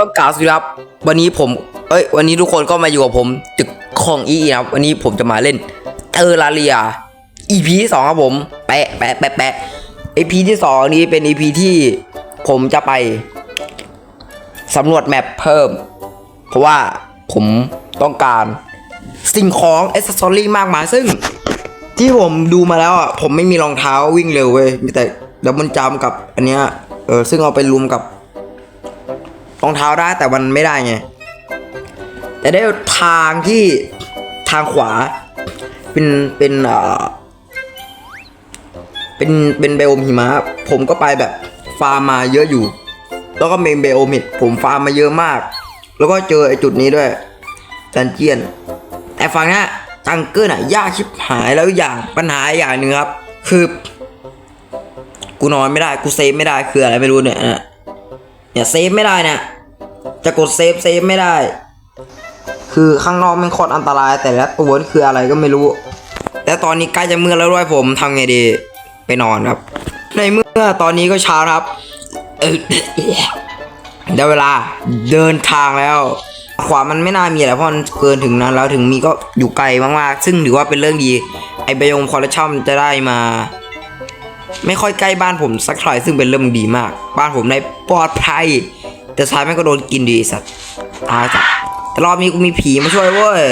ก็กล่าวสิครับ วันนี้ผม เอ้ย วันนี้ทุกคนก็มาอยู่กับผมตึกของอีนะครับ วันนี้ผมจะมาเล่นเทอร์ราเรีย EP ที่สองครับผม แปะแปะแปะแปะ EP ที่สองนี้เป็น EP ที่ผมจะไปสำรวจแมปเพิ่ม เพราะว่าผมต้องการสิ่งของอเซสซอรี่มากมายซึ่ง ที่ผมดูมาแล้วอะ ผมไม่มีรองเท้าวิ่งเร็วเว้ย มีแต่ดับเบิลจัมกับอันเนี้ย เออ ซึ่งเอาไปรวมกับ รองเท้าได้แต่มันไม่ได้ไง แต่ได้ทางที่ทางขวา เป็นเป็นเอ่อเป็นเป็นไบโอมหิมะผมก็ไปแบบฟาร์มมาเยอะอยู่ แล้วก็เมนไบโอมเห็ดผมฟาร์มมาเยอะมาก แล้วก็เจอไอ้จุดนี้ด้วยจันเจียนไอฟังนะจังเกิลอะยากชิบหายแล้วอย่างปัญหาอย่างหนึ่งครับ คือ กูนอนไม่ได้กูเซฟไม่ได้คืออะไรไม่รู้เนี่ยนะ เนี่ยเซฟไม่ได้เนี่ยจะกดเซฟเซฟไม่ได้ คือข้างนอกมันโคตรอันตราย แต่ละตัวนี่คืออะไรก็ไม่รู้ แต่ตอนนี้ใกล้จะมืดแล้วด้วยผมทำไงดีไปนอนครับ ในเมื่อตอนนี้ก็เช้าครับเออได้เวลาเดินทางแล้ว ขวามันไม่น่ามีอะไรเพราะมันเกินถึงนั้นแล้วถึงมีก็อยู่ไกลมากๆ ซึ่งถือว่าเป็นเรื่องดี ไอไบโอมคอลเชันจะได้มา ไม่ค่อยใกล้บ้านผมสักเท่าไหร่ซึ่งเป็นเรื่องดีมาก บ้านผมในปลอดภัย แต่ท้ายแม่ก็โดนกินดีสัตว์ตายสัตว์แต่รอบนี้กูมีผีมาช่วยเว้ย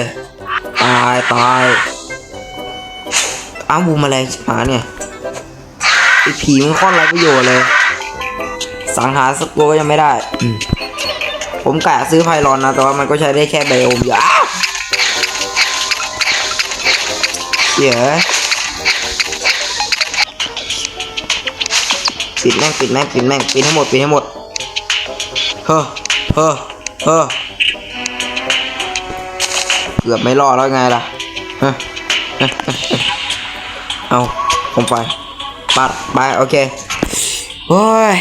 ตายตายอ้าวบูมแมลงชิบหาเนี่ยไอผีมันค่อนไรประโยชน์เลย สังหารสักตัวก็ยังไม่ได้ ผมกะซื้อไพลอนนะ แต่ว่ามันก็ใช้ได้แค่ไบโอมอยู่อ้าวเหี้ย ปิดแม่งปิดแม่งปิดแม่งปิดให้หมดปิดให้หมดเฮ้อเฮ้อเฮ้อเกือบไม่รอดแล้วไงล่ะเอาผมไปปัดไปโอเคโอ้ย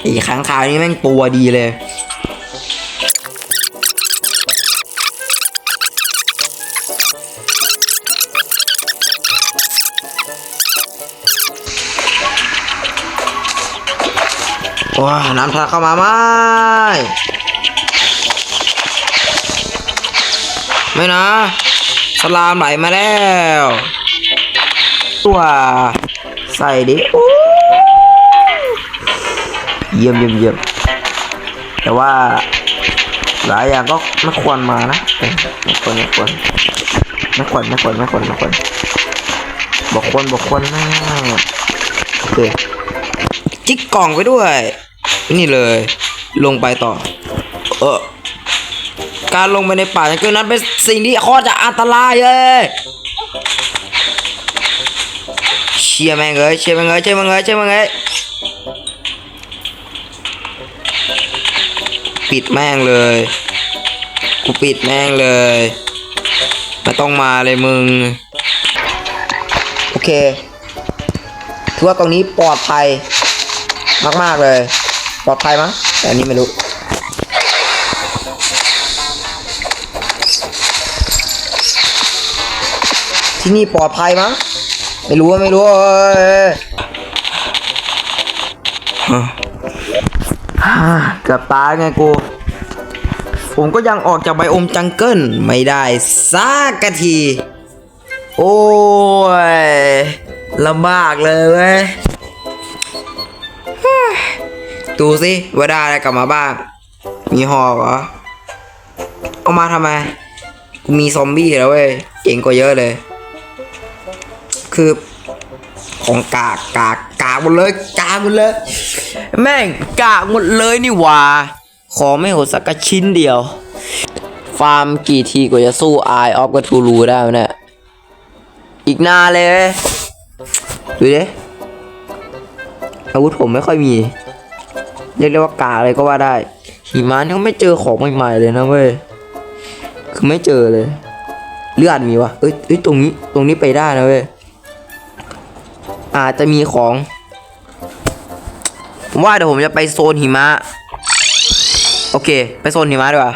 ไอีค้างคาวนี้แม่งตัวดีเลย ว้าน้ำทะลักเข้ามาไหมไม่นะ สลามไหลมาแล้วตัวใส่ดิโอ้เยี่ยมเยี่ยมเยี่ยมแต่ว่า หลายอย่างก็ไม่ควรมานะเออไม่ควรไม่ควรไม่ควรไม่ควรไม่ควรไม่ควรบอกควรบอกควรนะโอเคจิกกล่องไปด้วย นี่เลย ลงไปต่อ เออการลงไปในป่าจังเกิลนั้นเป็นสิ่งที่โคตรจะอันตรายเลยเชียแม่งเอ้ยเชียแม่งเอ้ยเชียแม่งเอ้ยเชียแม่งเอ้ยปิดแม่งเลยกูปิดแม่งเลยไม่ต้องมาเลยมึง โอเคถือว่าตรงนี้ปลอดภัย มาก ๆ เลย ปลอดภัยมั้งแต่อันนี้ไม่รู้ที่นี่ปลอดภัยมั้งไม่รู้ว่าไม่รู้เอยฮ่าฮ่าเกือบตายไงกู ผมก็ยังออกจากไบโอมจังเกิลไม่ได้สักกะที โอ้ยลำบากเลยเว้ย ดูสิว่าได้อะไรกลับมาบ้าง มีหอกเหรอ เอามาทำไม กูมีซอมบี้แล้วเว้ย เก่งกว่าเยอะเลย คือของกากกากกากหมดเลยกากหมดเลย แม่งกากหมดเลยนี่หว่า ขอไม่โหดสักชิ้นเดียว ฟาร์มกี่ทีกว่าจะสู้ไอออฟกับทูรูได้วะเนี่ยอีกนานเลย ดูดิอาวุธผมไม่ค่อยมี เรียกได้ว่ากาอะไรก็ว่าได้ หิมะนี่ไม่เจอของใหม่ๆเลยนะเว้ยคือไม่เจอเลย เลือดมีวะเอ้ยเอ้ยตรงนี้ตรงนี้ไปได้นะเว้ยอาจจะมีของผมว่าเดี๋ยวผมจะไปโซนหิมะโอเค ไปโซนหิมะดีกว่า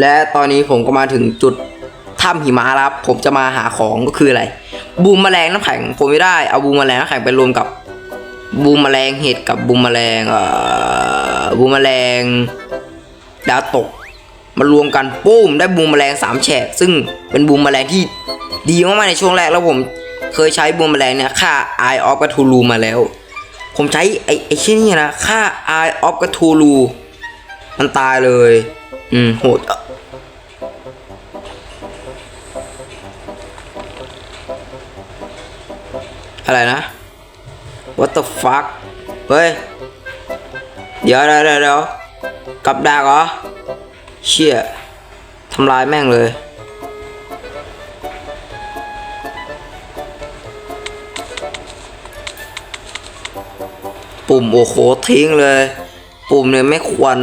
และตอนนี้ผมก็มาถึงจุดถ้ำหิมะแล้วครับ ผมจะมาหาของก็คืออะไร บูมแมลงน้ำแข็งผมไม่ได้เอาบูมแมลงน้ำแข็งไปรวมกับ บูมแมลงเห็ดกับบูมแมลงเอ่อบูมแมลงดาวตกมารวมกันปุ้มได้บูมแมลงสามแฉกซึ่งเป็นบูมแมลงที่ดีมากๆในช่วงแรกแล้วผมเคยใช้บูมแมลงเนี่ยฆ่า Eye of Cthulhu มาแล้ว ผมใช้ไอ้ไอ้ชิ้นนี้นะฆ่า Eye of Cthulhu มันตายเลย อืมโหดอะไรนะ What the fuck เฮ้ย เดี๋ยวเดี๋ยวเดี๋ยวกับดักเหรอ เชี่ยทำลายแม่งเลยปุ่มโอ้โหทิ้งเลย ปุ่มเนี่ยไม่ควร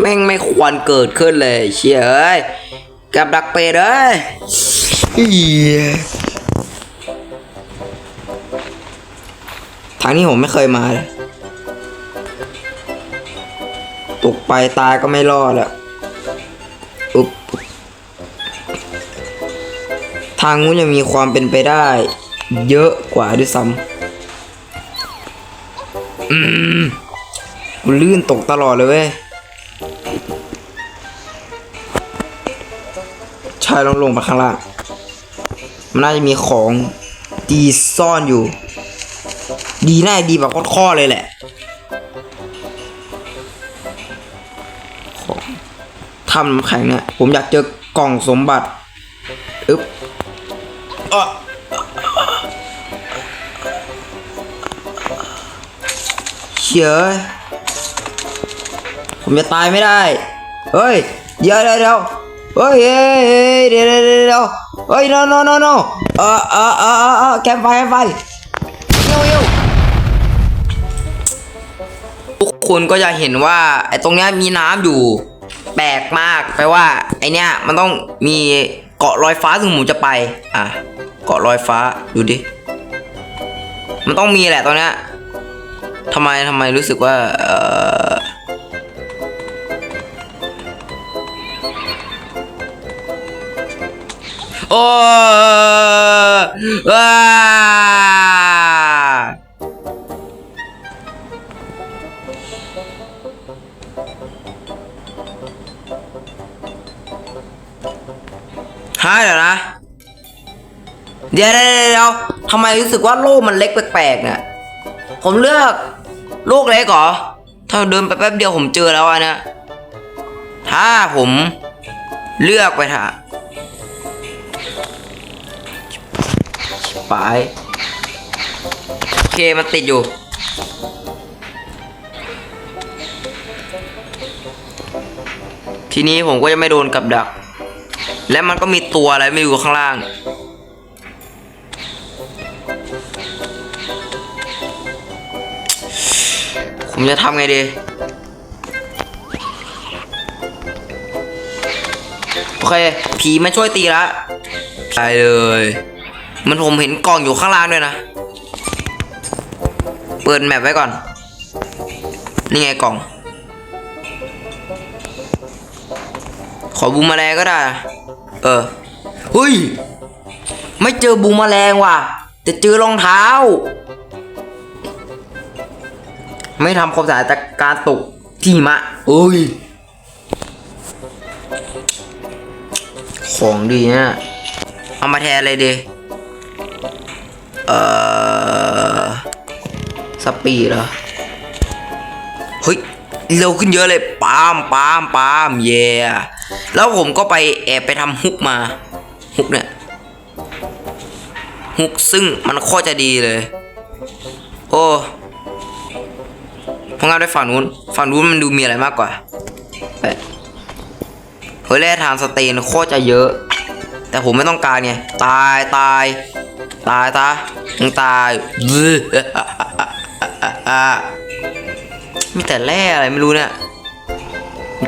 แม่งไม่ควรเกิดขึ้นเลย เชี่ยเอ้ยกับดักเป็ดเอ้ย นี้ผมไม่เคยมาเลยตกไปตายก็ไม่รอดอะอุ๊บทางนู้นจะมีความเป็นไปได้ เยอะกว่าด้วยซ้ำอืมกูลื่นตกตลอดเลยเว้ยใช่ลงลงไปข้างล่าง มันน่าจะมีของดีซ่อนอยู่ ดีแน่ดีแบบข้อเลยแหละ ทำน้ำแข็งเนี่ย ผมอยากเจอกล่องสมบัติ อึ๊บอเชื่อผมจะตายไม่ได้ เฮ้ย เดี๋ยวเดี๋ยวเดี๋ยวเฮ้ยเฮ้ยเดี๋ยวเดี๋ยวเดี๋ยวเฮ้ย no no no no เออเออเออเออเออแคมไฟแคมไฟ คนก็จะเห็นว่าไอ้ตรงเนี้ยมีน้ำอยู่แปลกมากแปลว่าไอเนี้ยมันต้องมีเกาะลอยฟ้าซึ่งผมจะไป อะ เกาะลอยฟ้าดูดิ มันต้องมีแหละตรงเนี้ยทำไมทำไมรู้สึกว่าเออโอ้ว้า ฮะเดี๋ยวนะ เดี๋ยวเดี๋ยวเดี๋ยวทำไมรู้สึกว่าโลกมันเล็กแปลกๆเนี่ย ผมเลือกโลกเล็กเหรอ ถ้าเดินไปแป๊บเดียวผมเจอแล้วอะเนะ ถ้าผมเลือกไปเถอะไปโอเคมันติดอยู่ ทีนี้ผมก็จะไม่โดนกับดัก และมันก็มีตัวอะไรไม่รู้ข้างล่าง ผมจะทำไงดีโอเค ผีมาช่วยตีละตายเลย มันผมเห็นกล่องอยู่ข้างล่างด้วยนะ เปิดแมปไว้ก่อน นี่ไงกล่อง ขอบูมแมลงก็ได้ เออเฮ้ย ไม่เจอบูมแมลงว่ะ แต่เจอรองเท้า ไม่ทำความสะอาดจากการตกที่มะเอ้ย ของดีเนี่ยเอามาแทนอะไรดีเอ่อ สปีดเหรอ เฮ้ย เร็วขึ้นเยอะเลย ปามปามปามเย่ แล้วผมก็ไปแอบไปทำฮุกมาฮุกเนี่ยฮุกซึ่งมันโคตรจะดีเลย โอ้พงานไปฝั่งนู้นฝั่งนู้นมันดูมีอะไรมากกว่าเฮ้ยแร่ทานสเตนโคตรจะเยอะ แต่ผมไม่ต้องการไงตายตายตายตามึงตายมีแต่แร่อะไรไม่รู้เนี่ย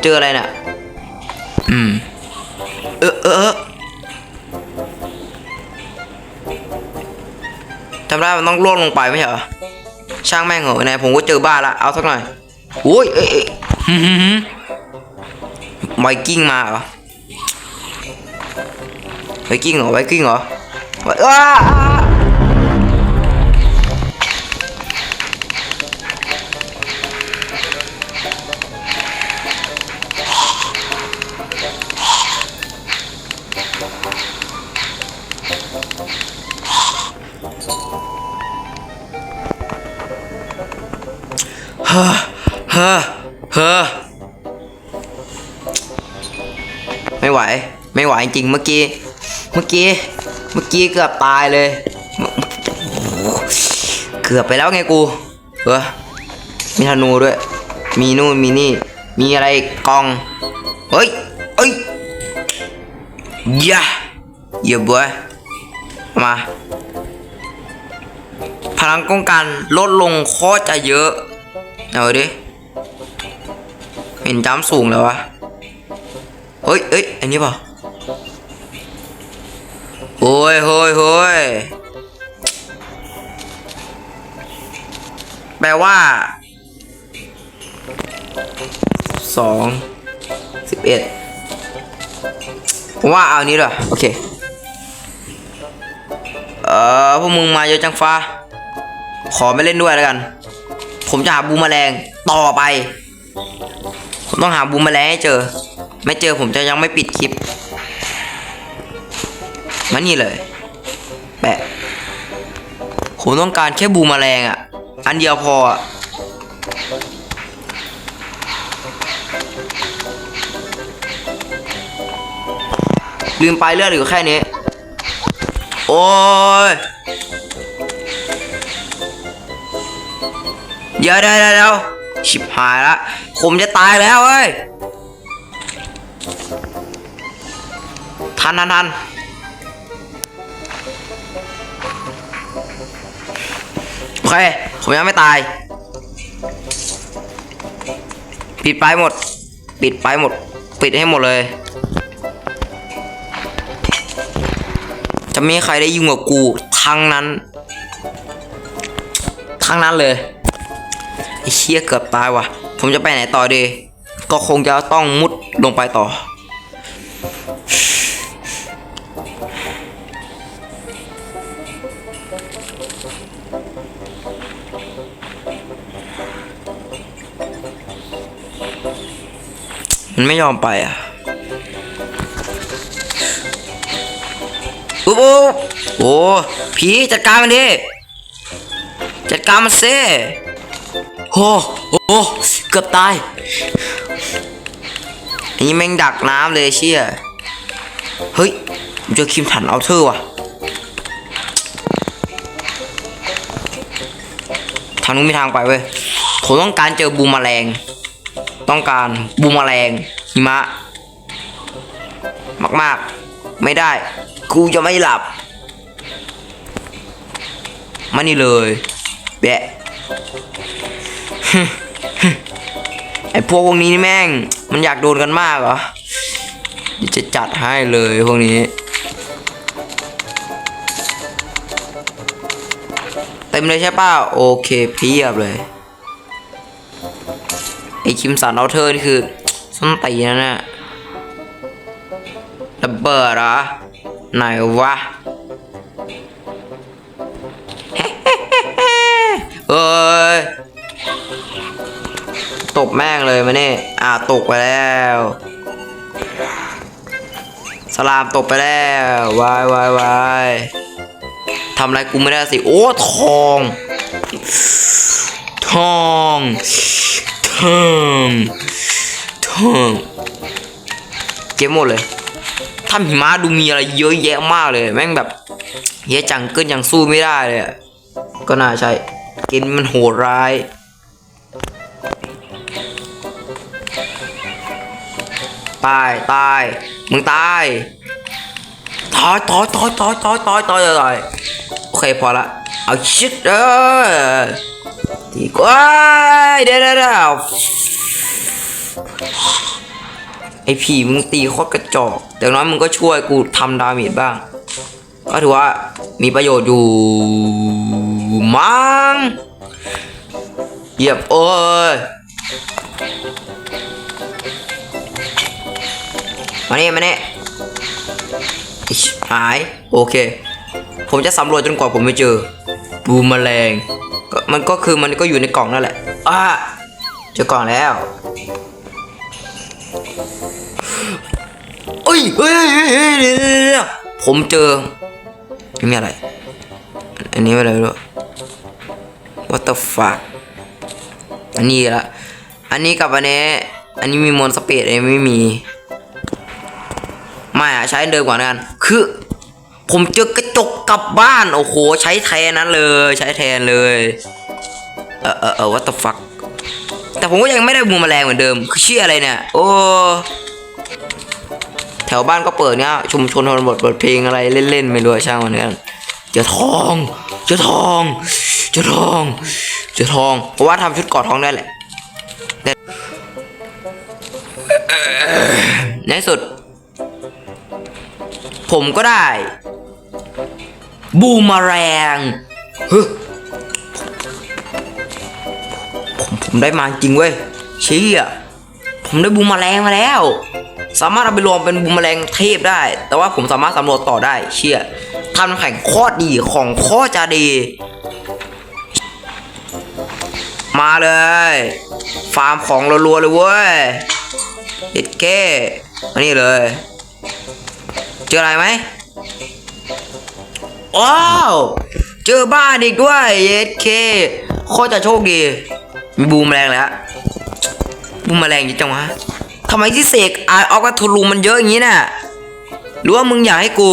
เจออะไรเนี่ย อืม เออเออทำได้มันต้องล่วงลงไปไม่ใช่เหรอ ช่างแม่งเหอะไหนผมก็เจอบ้าละ เอาสักหน่อยโอ้ยเอ้ยเอ้ยหืมหืมหืมไวกิ้งมาเหรอไวกิ้งเหรอไวกิ้งเหรอว้า ไม่ไหว ไม่ไหวจริงเมื่อกี้ เมื่อกี้ เมื่อกี้เกือบตายเลย เกือบไปแล้วไงกู เออมีธนูด้วย มีนู่นมีนี่ มีอะไรกอง เฮ้ยเอ้ยย่าอย่าบัวมา พลังป้องกันลดลงโคตรจะเยอะ เอาดิ เห็นจ้ำสูงแล้ววะ เฮ้ยเอ้ยอันนี้เปล่าโอ้ยโฮ้ยโฮ้ยแปลว่าสองสิบเอ็ดว่าเอานี้ด้วยโอเคเออพวกมึงมาเยอะจังฟ้า ขอไม่เล่นด้วยแล้วกัน ผมจะหาบูมแมลงต่อไป ผมต้องหาบูมแมลงให้เจอ ไม่เจอผมจะยังไม่ปิดคลิป มานี่เลย แปะผมต้องการแค่บูมแมลงอะ อันเดียวพออะลืมไปเลือดอยู่แค่นี้ โอ้ย เดี๋ยวเดี๋ยวเดี๋ยวเดี๋ยวชิบหายละ ผมจะตายแล้วเว้ย ทันทันทันโอเค ผมยังไม่ตาย ปิดไปหมด ปิดไปหมด ปิดให้หมดเลย จะไม่มีใครได้ยุ่งกับกูทั้งนั้นทั้งนั้นเลยไอ้เชี่ยเกือบตายว่ะ ผมจะไปไหนต่อดี ก็คงจะต้องมุดลงไปต่อ มันไม่ยอมไปอะโอ้โหโอ้ผีจัดการมันดิ จัดการมันเซ่โอ้โหเกือบตาย อันนี้แม่งดักน้ำเลยเชี่ย เฮ้ยเจอคิมถันเอาเธอว่ะทางนู้นมีทางไปเว้ยผมต้องการเจอบูมแมลง ต้องการบูมแมลงหิมะ มากๆ ไม่ได้ กูจะไม่หลับ มานี่เลยแบะไอพวกพวกนี้นี่แม่ง มันอยากโดนกันมากเหรอจะจัดให้เลยพวกนี้ เต็มเลยใช่ป่ะโอเคเพียบเลย ไอคิมสันเอาเธอนี่คือส้นตีนนั่นน่ะระเบิดเหรอไหนวะเอ้ยตกแม่งเลยมาเนี่ยอ่าตกไปแล้วสลามตกไปแล้ววายวายวายทำอะไรกูไม่ได้สิ โอ้ ทอง ทอง ทองทองเก็บหมดเลยถ้ำหิมะดูมีอะไรเยอะแยะมากเลย แม่งแบบเฮียจังเกิลยังสู้ไม่ได้เลยก็น่าใช่เกมนี้มันโหดร้ายตายตายมึงตายตายตายตายตายตายตายตายตายโอเคพอละเอาชิดเออ ดีกว่ายเดี๋ยวเดี๋ยวไอผีมึงตีโคตรกระจอกแต่อย่างน้อยมึงก็ช่วยกูทำดาเมจบ้าง ก็ถือว่ามีประโยชน์อยู่มั้งเหยียบโอ้ยมาเนี่ยมาเนี่ยหาย โอเค ผมจะสำรวจจนกว่าผมไม่เจอ บูมแมลงมันก็คือมันก็อยู่ในกล่องนั่นแหละอ่าเจอกล่องแล้วเอ้ยเฮ้ยเฮ้ยเฮ้ยผมเจอนี่มีอะไร อันนี้อะไรรู้ what the fuck อันนี้ละ อันนี้กับอันนี้ อันนี้มีมอนสเปดอันนี้ไม่มี ไม่อะใช้เดิมก่อนแล้วกัน คือ ผมเจอกระจกกลับบ้าน โอ้โห ใช้แทนนั้นเลย ใช้แทนเลย เออเออเออ what the fuck แต่ผมก็ยังไม่ได้บูมแมลงเหมือนเดิม คือเชื่ออะไรเนี่ย โอ้ แถวบ้านก็เปิดเนี้ยชุมชนทนบทเปิดเพลงอะไรเล่นๆไม่รู้ช่างมันกันเจอทองเจอทองเจอทองเจอทองเพราะว่าทำชุดกอดทองได้แหละแต่ในสุด ผมก็ได้ บูมแมลงเฮ้ยผมผมได้มาจริงเว้ยเชี่ยผมได้บูมแมลงมาแล้ว สามารถเอาไปรวมเป็นบูมแมลงเทพได้ แต่ว่าผมสามารถสำรวจต่อได้ เชี่ยทำน้ำแข่งโคตรดีของโคตรจะดี มาเลย ฟาร์มของรัวๆเลยเว้ยเอ็ดเก้มานี่เลย เจออะไรไหม ว้าว เจอบ้านอีกด้วยเอ็ดเคโคตรจะโชคดี มีบูมแมลงแล้ว บูมแมลงเยอะจังวะทำไมที่เสกไอออกกับทูลูมันเยอะอย่างนี้น่ะหรือว่ามึงอยากให้กู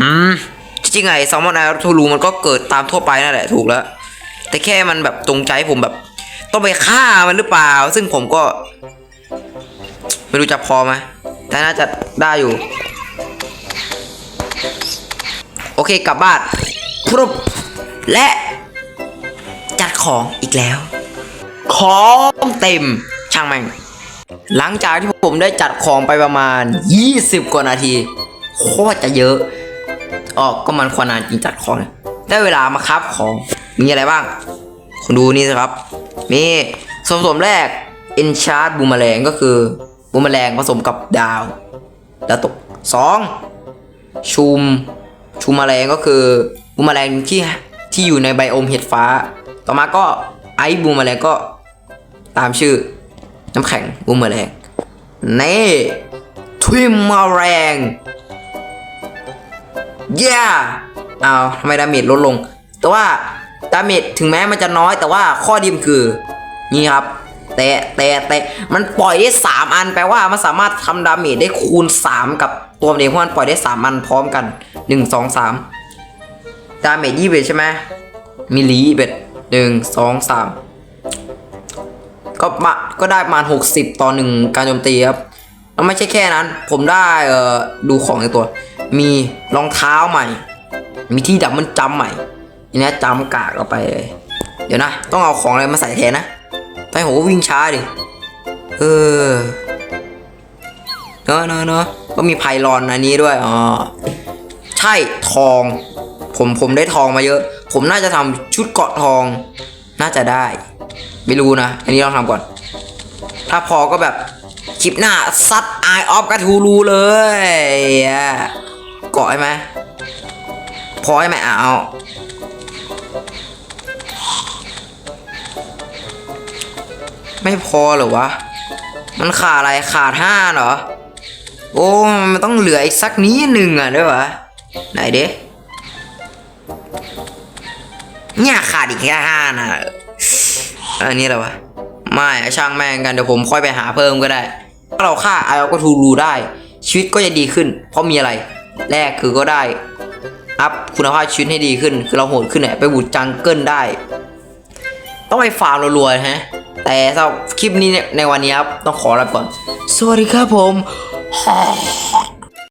อืมจริงไงแซลมอนไอออกทูลูมันก็เกิดตามทั่วไปนั่นแหละถูกแล้ว แต่แค่มันแบบตรงใจผมแบบ ต้องไปฆ่ามันหรือเปล่า ซึ่งผมก็ ไม่รู้จะพอไหมแต่น่าจะได้อยู่ โอเคกลับบ้านพรุบและจัดของอีกแล้ว ของเต็มช่างแม่งหลังจากที่ผมได้จัดของไปประมาณ 20 กว่านาทีโคตรจะเยอะออกก็มันควรนานจริงจัดของเนี่ยได้เวลามาครับของมีอะไรบ้างคุณดูนี่สิครับ มีส่วนผสมแรก Enchant บูมแมลงก็คือบูมแมลงผสมกับดาว แล้วตกสองชุม ชุมแมลงก็คือบูมแมลงที่ที่อยู่ในไบโอมเห็ดฟ้า ต่อมาก็ไอซ์บูมแมลงก็ตามชื่อ น้ำแข็งบูมแมลงเน่ทวิมแมลงเย้เอาทำไมดาเมจลดลง แต่ว่าดาเมจถึงแม้มันจะน้อยแต่ว่าข้อดีมันคือ นี่ครับ แต่แต่แต่มันปล่อยได้สามอันแปลว่ามันสามารถทำดาเมจได้คูณสามกับตัวมันเองเพราะมันปล่อยได้สามอันพร้อมกันหนึ่งสองสามดาเมจยี่สิบเอ็ดใช่ไหมมิลลิยี่สิบเอ็ดหนึ่งสองสามก็มาก็ได้ประมาณหกสิบต่อหนึ่งการโจมตีครับแล้วไม่ใช่แค่นั้น ผมได้เอ่อดูของในตัว มีรองเท้าใหม่ มีที่ดับมันจำใหม่ทีนี้จำกากเอาไป เดี๋ยวนะ ต้องเอาของอะไรมาใส่แทนนะ ไปผมก็วิ่งช้าดิ เออ เนอะเนอะเนอะก็มีไพลอนอันนี้ด้วยอ๋อใช่ทอง ผมผมได้ทองมาเยอะ ผมน่าจะทำชุดเกาะทอง น่าจะได้ ไม่รู้นะ อันนี้ลองทำก่อน ถ้าพอก็แบบคลิปหน้าซัดไอออฟกระทูรูเลยเกาะใช่ไหมพอใช่ไหมอะเอา ไม่พอเหรอวะ มันขาดอะไรขาดห้าเหรอ โอ้ มันต้องเหลืออีกสักนิดหนึ่งอะด้วยวะ ไหนเด้เนี่ยขาดอีกแค่ห้านะอันนี้อะไรวะ ไม่ช่างแม่งกันเดี๋ยวผมค่อยไปหาเพิ่มก็ได้ ถ้าเราฆ่าไอออก็ทูรูได้ ชีวิตก็จะดีขึ้น เพราะมีอะไร แรกคือก็ได้ อัพคุณภาพชีวิตให้ดีขึ้น คือเราโหดขึ้นเนี่ยไปบูดจังเกิลได้ ต้องไปฟาร์มรัวๆฮะ แต่สำหรับคลิปนี้ในวันนี้ครับ ต้องขอลาไปก่อน สวัสดีครับผม